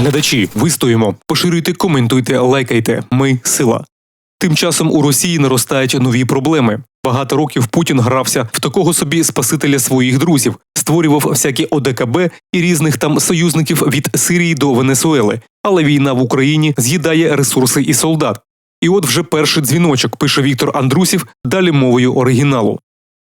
Глядачі, вистоїмо, поширюйте, коментуйте, лайкайте. Ми сила. Тим часом у Росії наростають нові проблеми. Багато років Путін грався в такого собі спасителя своїх друзів, створював всякі ОДКБ і різних там союзників від Сирії до Венесуели. Але війна в Україні з'їдає ресурси і солдат. І от вже перший дзвіночок пише Віктор Андрусів далі мовою оригіналу.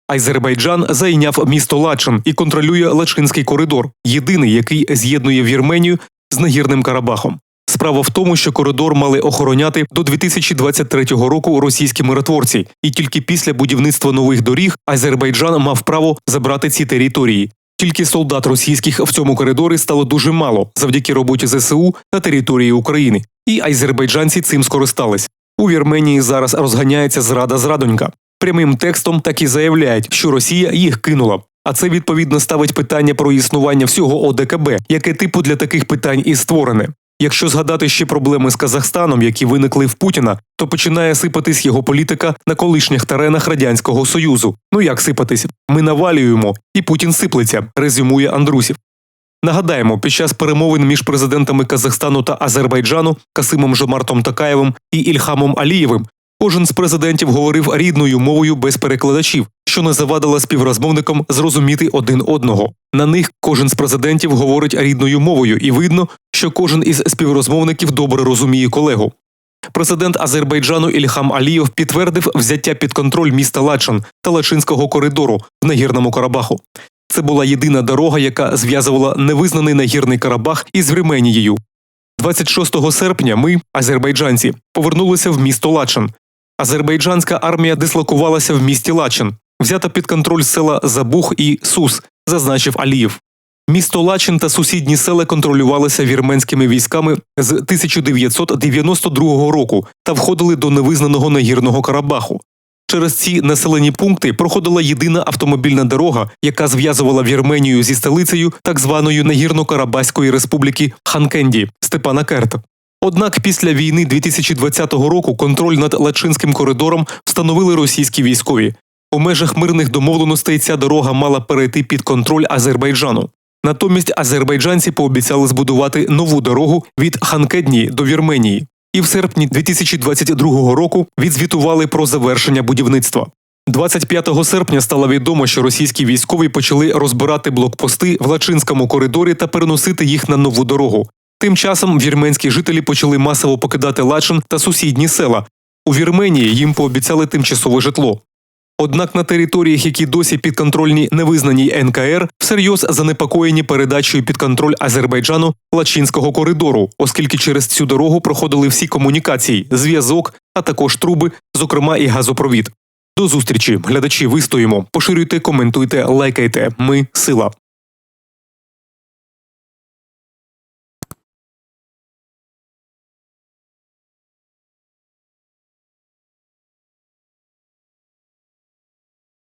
Азербайджан зайняв місто Лачин і контролює Лачинський коридор, єдиний, який з'єднує Вірменію з Нагірним Карабахом. Справа в тому, що коридор мали охороняти до 2023 року російські миротворці, і тільки після будівництва нових доріг Азербайджан мав право забрати ці території. Тільки солдат російських в цьому коридорі стало дуже мало завдяки роботі ЗСУ на території України, і азербайджанці цим скористались. У Вірменії зараз розганяється зрада зрадонька. Прямим текстом так і заявляють, що Росія їх кинула. А це відповідно ставить питання про існування всього ОДКБ, яке типу для таких питань і створене. Якщо згадати ще проблеми з Казахстаном, які виникли в Путіна, то починає сипатись його політика на колишніх теренах радянського союзу. Ну як сипатись? Ми навалюємо, і Путін сиплеться, резюмує Андрусів. Нагадаємо, під час перемовин між президентами Казахстану та Азербайджану Касимом Жомартом Такаєвим і Ільхамом Алієвим кожен з президентів говорив рідною мовою без перекладачів, що не завадило співрозмовникам зрозуміти один одного. На них кожен з президентів говорить рідною мовою, і видно, що кожен із співрозмовників добре розуміє колегу. Президент Азербайджану Ільхам Алієв підтвердив взяття під контроль міста Лачин та Лачинського коридору в нагірному Карабаху. Це була єдина дорога, яка зв'язувала невизнаний нагірний Карабах із Вірменією. 26 серпня ми, азербайджанці, повернулися в місто Лачин. Азербайджанська армія дислокувалася в місті Лачин, взята під контроль села Забух і Сус, зазначив Алієв. Місто Лачин та сусідні села контролювалися вірменськими військами з 1992 року та входили до невизнаного нагірного Карабаху. Через ці населені пункти проходила єдина автомобільна дорога, яка зв'язувала Вірменію зі столицею так званої Нагірно-Карабаської республіки Ханкенді Степана Керт. Однак після війни 2020 року контроль над Лачинським коридором встановили російські військові. У межах мирних домовленостей ця дорога мала перейти під контроль Азербайджану. Натомість азербайджанці пообіцяли збудувати нову дорогу від Ханкедні до Вірменії, і в серпні 2022 року відзвітували про завершення будівництва. 25 серпня стало відомо, що російські військові почали розбирати блокпости в Лачинському коридорі та переносити їх на нову дорогу. Тим часом вірменські жителі почали масово покидати Лачин та сусідні села. У Вірменії їм пообіцяли тимчасове житло. Однак на територіях, які досі підконтрольні невизнаній НКР, всерйоз занепокоєні передачею під контроль Азербайджану Лачинського коридору, оскільки через цю дорогу проходили всі комунікації, зв'язок, а також труби, зокрема і газопровід. До зустрічі, глядачі, вистоїмо. Поширюйте, коментуйте, лайкайте. Ми сила.